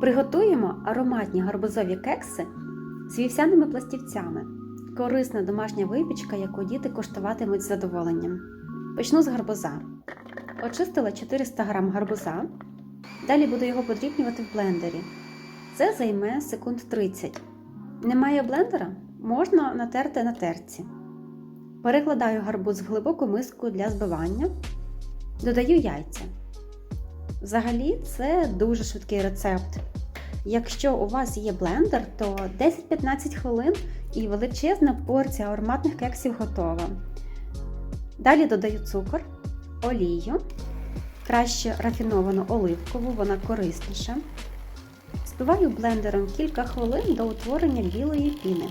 Приготуємо ароматні гарбузові кекси з вівсяними пластівцями. Корисна домашня випічка, яку діти коштуватимуть з задоволенням. Почну з гарбуза. Очистила 400 г гарбуза. Далі буду його подрібнювати в блендері. Це займе секунд 30. Немає блендера? Можна натерти на терці. Перекладаю гарбуз в глибоку миску для збивання. Додаю яйця. Взагалі, це дуже швидкий рецепт. Якщо у вас є блендер, то 10-15 хвилин і величезна порція ароматних кексів готова. Далі додаю цукор, олію, краще рафіновану оливкову, вона корисніша. Збиваю блендером кілька хвилин до утворення білої піни.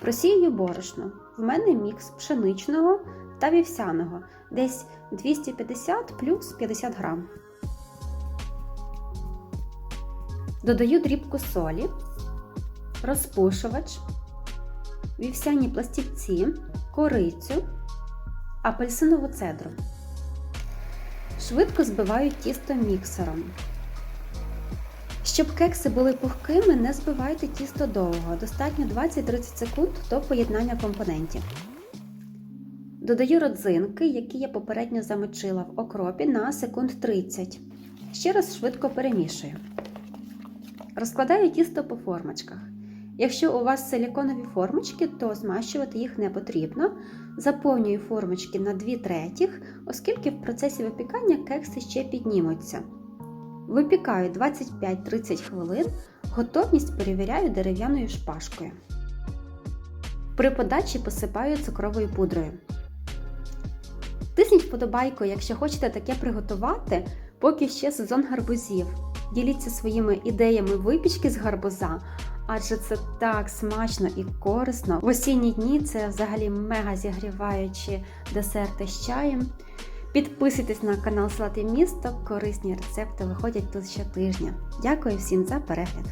Просію борошно. В мене мікс пшеничного та вівсяного, десь 250 плюс 50 грам. Додаю дрібку солі, розпушувач, вівсяні пластівці, корицю, апельсинову цедру. Швидко збиваю тісто міксером. Щоб кекси були пухкими, не збивайте тісто довго, достатньо 20-30 секунд до поєднання компонентів. Додаю родзинки, які я попередньо замочила в окропі на секунд 30. Ще раз швидко перемішую. Розкладаю тісто по формочках. Якщо у вас силіконові формочки, то змащувати їх не потрібно. Заповнюю формочки на 2 третіх, оскільки в процесі випікання кекси ще піднімуться. Випікаю 25-30 хвилин, готовність перевіряю дерев'яною шпажкою. При подачі посипаю цукровою пудрою. Тисніть вподобайку, якщо хочете таке приготувати, поки ще сезон гарбузів. Діліться своїми ідеями випічки з гарбуза, адже це так смачно і корисно. В осінні дні це взагалі мега зігріваючі десерти з чаєм. Підписуйтесь на канал Салати Місто, корисні рецепти виходять тут щотижня. Дякую всім за перегляд!